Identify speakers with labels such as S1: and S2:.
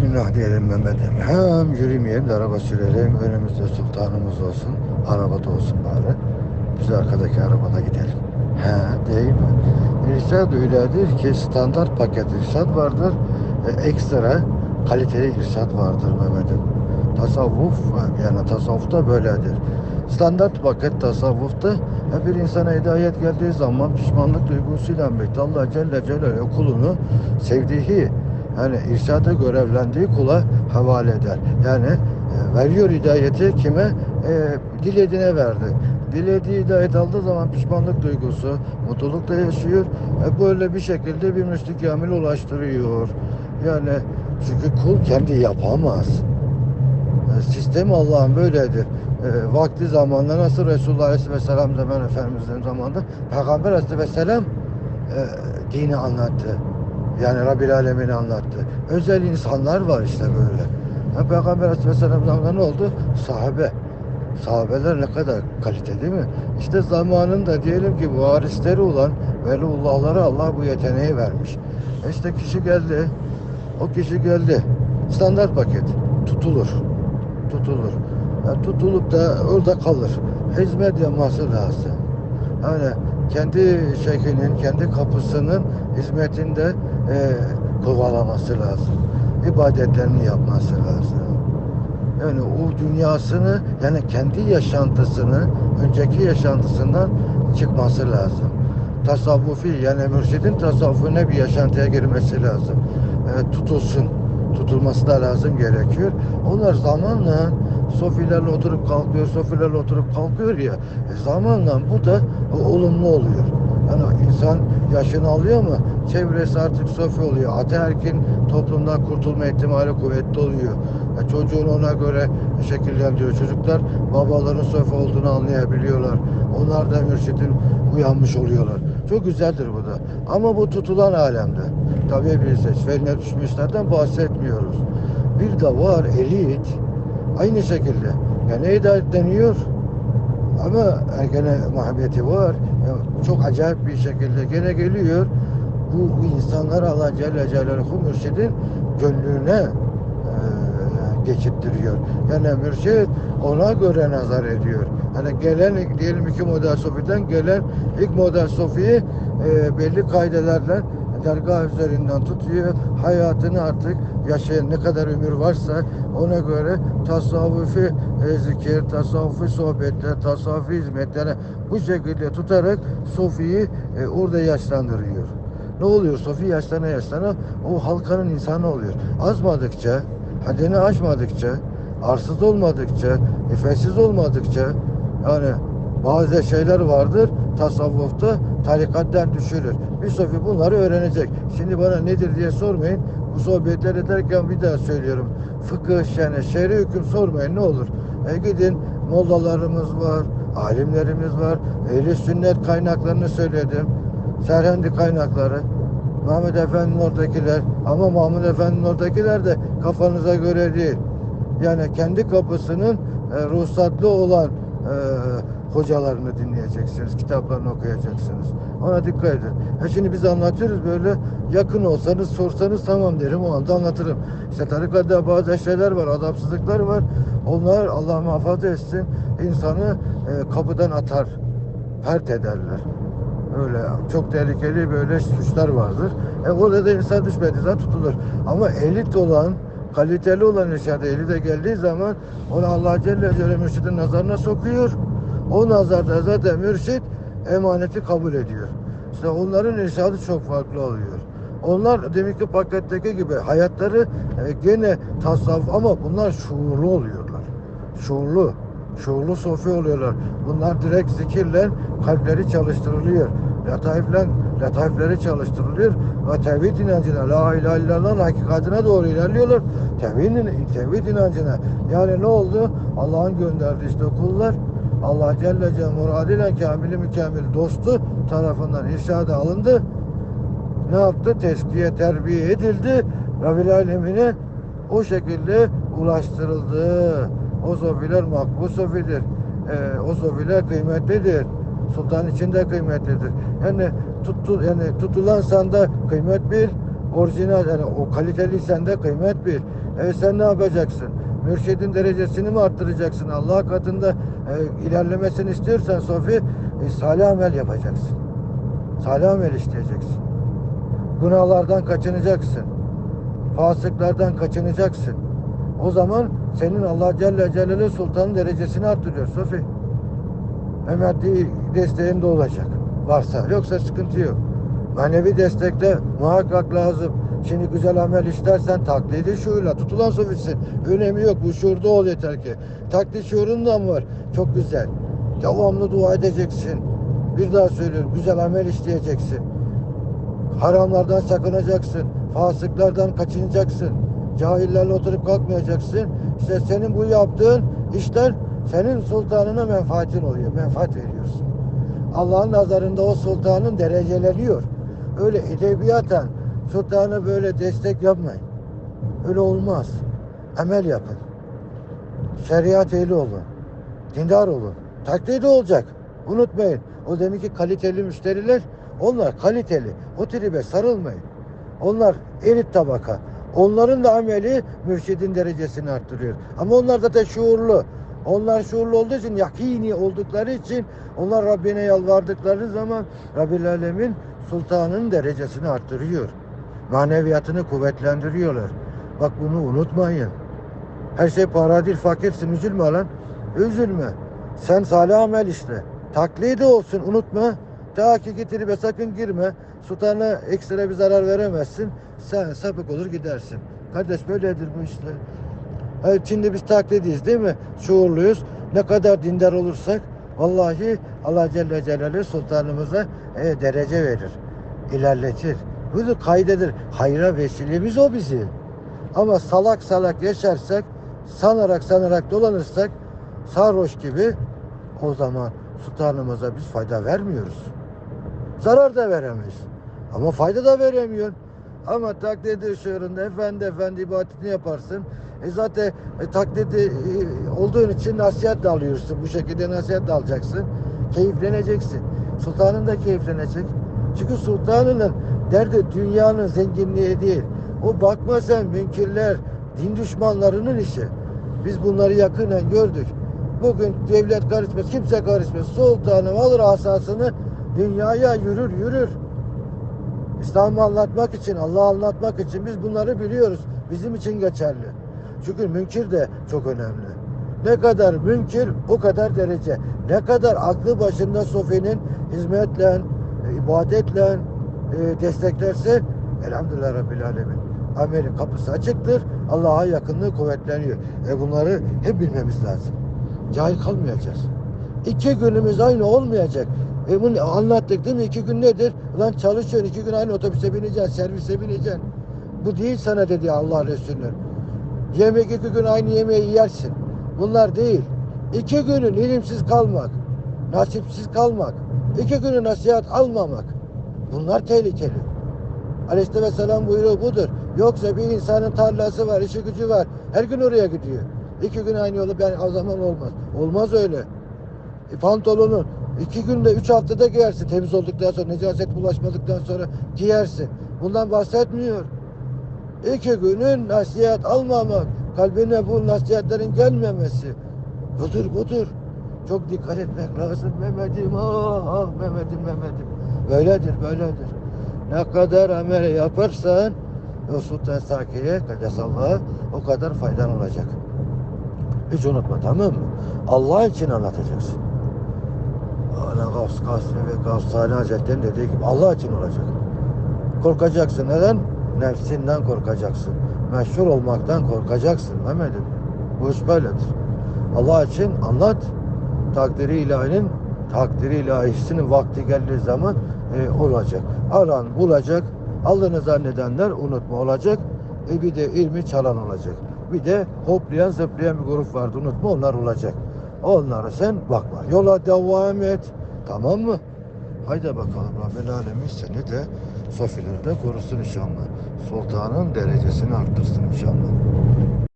S1: Bismillah diyelim Mehmet'im. Hem yürümeyelim de araba sürelim. Önümüzde sultanımız olsun. Arabada olsun bari. Biz arkadaki arabada gidelim. He değil mi? İrşad öyledir ki standart paket irşad vardır. E, ekstra kaliteli irşad vardır Mehmet'im. Tasavvuf yani tasavvufta böyledir. Standart paket tasavvufta bir insana hidayet geldiği zaman pişmanlık duygusuyla birlikte Allah Celle Celaluhu kulunu sevdiği yani irşada görevlendiği kula havale eder. Yani e, veriyor hidayeti kime? E, dilediğine verdi. Dilediği hidayet aldığı zaman pişmanlık duygusu, mutlulukla yaşıyor. E, böyle bir şekilde bir müşrik kamil ulaştırıyor. Yani çünkü kul kendi yapamaz. E, Sistem Allah'ın böyledir. E, vakti zamanında nasıl Resulullah Aleyhisselam zaman Efendimiz'in zamanında Peygamber Aleyhisselam e, dini anlattı. Yani Rabbil Alemin'i anlattı. Özel insanlar var işte böyle. Ha, Peygamber Aleyhisselam zamanında ne oldu? Sahabe. Sahabeler ne kadar kalite değil mi? İşte zamanında diyelim ki varisleri olan Veliullahlara Allah bu yeteneği vermiş. E İşte kişi geldi. O kişi geldi. Standart paket. Tutulur. Tutulur. Ya tutulup da orada kalır. Hizmet yapması lazım. Yani kendi şeyhinin, kendi kapısının hizmetinde e, kovalaması lazım. İbadetlerini yapması lazım. Yani o dünyasını, yani kendi yaşantısını, önceki yaşantısından çıkması lazım. Tasavvufi, yani mürşidin tasavvufuna bir yaşantıya girmesi lazım. E, tutulsun, tutulması da lazım gerekiyor. Onlar zamanla sofilerle oturup kalkıyor, sofilerle oturup kalkıyor ya. E, zamanla bu da e, olumlu oluyor. Yani insan yaşını alıyor mu çevresi artık sofi oluyor. Ataerkin toplumdan kurtulma ihtimali kuvvetli oluyor. E, çocuğun ona göre şekillendiriyor. Çocuklar babaların sofi olduğunu anlayabiliyorlar. Onlar da mürşidin uyanmış oluyorlar. Çok güzeldir bu da. Ama bu tutulan alemde. Tabii biz esfeline düşmüşlerden bahsetmiyoruz. Bir de var elit. Aynı şekilde. Yani hidayet deniyor. Ama gene muhabbeti var. Ya Çok acayip bir şekilde gene geliyor. Bu, bu insanlar Allah Celle Celaluhu mürşidin gönlüne e, geçittiriyor. Yani mürşid ona göre nazar ediyor. Hani gelen diyelim iki model sofiden gelen ilk model sofiyi e, belli kaidelerle dergah üzerinden tutuyor. Hayatını artık yaşayan ne kadar ömür varsa ona göre tasavvufi e, zikir, tasavvufi sohbetler, tasavvufi hizmetleri bu şekilde tutarak sofiyi e, orada yaşlandırıyor. Ne oluyor? Sofi yaşlana yaşlana o halkanın insanı oluyor. Azmadıkça, haddini aşmadıkça, arsız olmadıkça, nefessiz olmadıkça yani bazı şeyler vardır tasavvufta tarikattan düşürür. Bir sofi bunları öğrenecek. Şimdi bana nedir diye sormayın. Bu sohbetler ederken bir daha söylüyorum. Fıkıh yani şer'i hüküm sormayın ne olur. E gidin mollalarımız var, alimlerimiz var. Ehli sünnet kaynaklarını söyledim. Serhendi kaynakları. Mahmud Efendi'nin oradakiler. Ama Mahmud Efendi'nin oradakiler de kafanıza göre değil. Yani kendi kapısının e, ruhsatlı olan e, hocalarını dinleyeceksiniz, kitaplarını okuyacaksınız. Ona dikkat edin. Ha şimdi biz anlatıyoruz böyle yakın olsanız sorsanız tamam derim o anda anlatırım. İşte tarikatta bazı şeyler var, adapsızlıklar var. Onlar Allah muhafaza etsin insanı e, kapıdan atar, pert ederler. Öyle çok tehlikeli böyle suçlar vardır. E orada da insan düşmediği zaman tutulur. Ama elit olan, kaliteli olan irşadı elite geldiği zaman onu Allah Celle Celle mürşidin nazarına sokuyor. O nazarda zaten mürşit emaneti kabul ediyor. İşte onların irşadı çok farklı oluyor. Onlar demek ki paketteki gibi hayatları e, gene tasavvuf ama bunlar şuurlu oluyorlar. Şuurlu. Şuurlu sofi oluyorlar. Bunlar direkt zikirle kalpleri çalıştırılıyor. Letaifle, letaifleri çalıştırılıyor ve tevhid inancına, la ilahe illallah'ın hakikatine doğru ilerliyorlar. Tevhid, tevhid inancına. Yani ne oldu? Allah'ın gönderdiği işte kullar Allah Celle Celle muradıyla kamili mükemmel dostu tarafından irşada alındı. Ne yaptı? Teskiye, terbiye edildi. Rabbil Alemine o şekilde ulaştırıldı. O sofiler makbul sofidir. Ee, o sofiler kıymetlidir. Sultan içinde kıymetlidir. Yani tuttu, yani tutulan sanda kıymet bil, orijinal yani o kaliteliysen de kıymet bil. E sen ne yapacaksın? Mürşidin derecesini mi arttıracaksın? Allah katında e, ilerlemesini istiyorsan Sofi e, salih amel yapacaksın. Salih amel işleyeceksin. Günahlardan kaçınacaksın. Fasıklardan kaçınacaksın. O zaman senin Allah Celle Celaluhu Sultan'ın derecesini arttırıyor Sofi. Ve maddi desteğin de olacak. Varsa. Yoksa sıkıntı yok. Manevi destekte muhakkak lazım. Şimdi güzel amel işlersen taklidi şuurla tutulan sofisin. Önemi yok. Bu şuurda ol yeter ki. Taklit şuurundan var. Çok güzel. Devamlı dua edeceksin. Bir daha söylüyorum. Güzel amel işleyeceksin. Haramlardan sakınacaksın. Fasıklardan kaçınacaksın. Cahillerle oturup kalkmayacaksın. İşte senin bu yaptığın işler senin sultanına menfaatin oluyor. Menfaat veriyorsun. Allah'ın nazarında o sultanın dereceleniyor. Öyle edebiyaten sultanı böyle destek yapmayın. Öyle olmaz. Emel yapın. Şeriat ehli olun. Dindar olun. Taklidi olacak. Unutmayın. O demek ki kaliteli müşteriler onlar kaliteli. O tribe sarılmayın. Onlar elit tabaka. Onların da ameli mürşidin derecesini arttırıyor. Ama onlar da şuurlu. Onlar şuurlu olduğu için, yakini oldukları için onlar Rabbine yalvardıkları zaman Rabbil Alemin sultanın derecesini arttırıyor. Maneviyatını kuvvetlendiriyorlar. Bak bunu unutmayın. Her şey para değil, fakirsin. Üzülme lan. Üzülme. Sen salih amel işte. Taklidi olsun unutma. Ta ki getirip sakın girme. Sultana ekstra bir zarar veremezsin. Sen sapık olur gidersin. Kardeş böyledir bu işler. Evet, şimdi biz taklidiyiz değil mi? Şuurluyuz. Ne kadar dindar olursak vallahi Allah Celle Celaluhu sultanımıza e, derece verir. ilerletir. Bunu kaydedir. Hayra vesilemiz o bizi. Ama salak salak yaşarsak, sanarak sanarak dolanırsak sarhoş gibi o zaman sultanımıza biz fayda vermiyoruz. Zarar da veremeyiz. Ama fayda da veremiyor. Ama taklidi şuurunda efendi efendi ibadetini yaparsın. E zaten e, taklidi e, olduğun için nasihat de alıyorsun. Bu şekilde nasihat de alacaksın. Keyifleneceksin. Sultanın da keyiflenecek. Çünkü sultanının derdi dünyanın zenginliği değil. O bakma sen münkirler, din düşmanlarının işi. Biz bunları yakından gördük. Bugün devlet karışmaz, kimse karışmaz. Sultanım alır asasını dünyaya yürür yürür. İslam'ı anlatmak için, Allah'ı anlatmak için biz bunları biliyoruz. Bizim için geçerli. Çünkü münkir de çok önemli. Ne kadar münkir o kadar derece. Ne kadar aklı başında Sofi'nin hizmetle, ibadetle e, desteklerse elhamdülillah Rabbil Alemin. Amelin kapısı açıktır. Allah'a yakınlığı kuvvetleniyor. E bunları hep bilmemiz lazım. Cahil kalmayacağız. İki günümüz aynı olmayacak. E bunu anlattık değil mi? İki gün nedir? Ulan çalışıyorsun iki gün aynı otobüse bineceksin, servise bineceksin. Bu değil sana dedi Allah Resulü. Yemek iki gün aynı yemeği yersin. Bunlar değil. İki günün ilimsiz kalmak, nasipsiz kalmak, iki günü nasihat almamak. Bunlar tehlikeli. Aleyhisselam buyruğu budur. Yoksa bir insanın tarlası var, işi gücü var. Her gün oraya gidiyor. İki gün aynı yolu ben o zaman olmaz. Olmaz öyle. E, pantolonu iki günde, üç haftada giyersin. Temiz olduktan sonra, necaset bulaşmadıktan sonra giyersin. Bundan bahsetmiyor. İki günün nasihat almamak, kalbine bu nasihatlerin gelmemesi. Budur budur. Çok dikkat etmek lazım Mehmet'im. Ah, ah Mehmet'im Mehmet'im. Böyledir böyledir. Ne kadar amel yaparsan o Sultan Sakiye Kadesallah o kadar faydan olacak. Hiç unutma tamam mı? Allah için anlatacaksın. Ana Gavs Kasri ve Gavs Salih Hazretleri'nin dediği gibi Allah için olacak. Korkacaksın. Neden? Nefsinden korkacaksın. Meşhur olmaktan korkacaksın Mehmet'im. Bu iş böyledir. Allah için anlat. Takdiri ilahinin takdiri ilahisinin vakti geldiği zaman e, olacak. Aran bulacak. Aldığını zannedenler unutma olacak. E bir de ilmi çalan olacak. Bir de hoplayan zıplayan bir grup vardı unutma onlar olacak. Onlara sen bakma. Yola devam et. Tamam mı? Haydi bakalım Rabbil Alemin seni de sofileri de korusun inşallah. Sultanın derecesini arttırsın inşallah.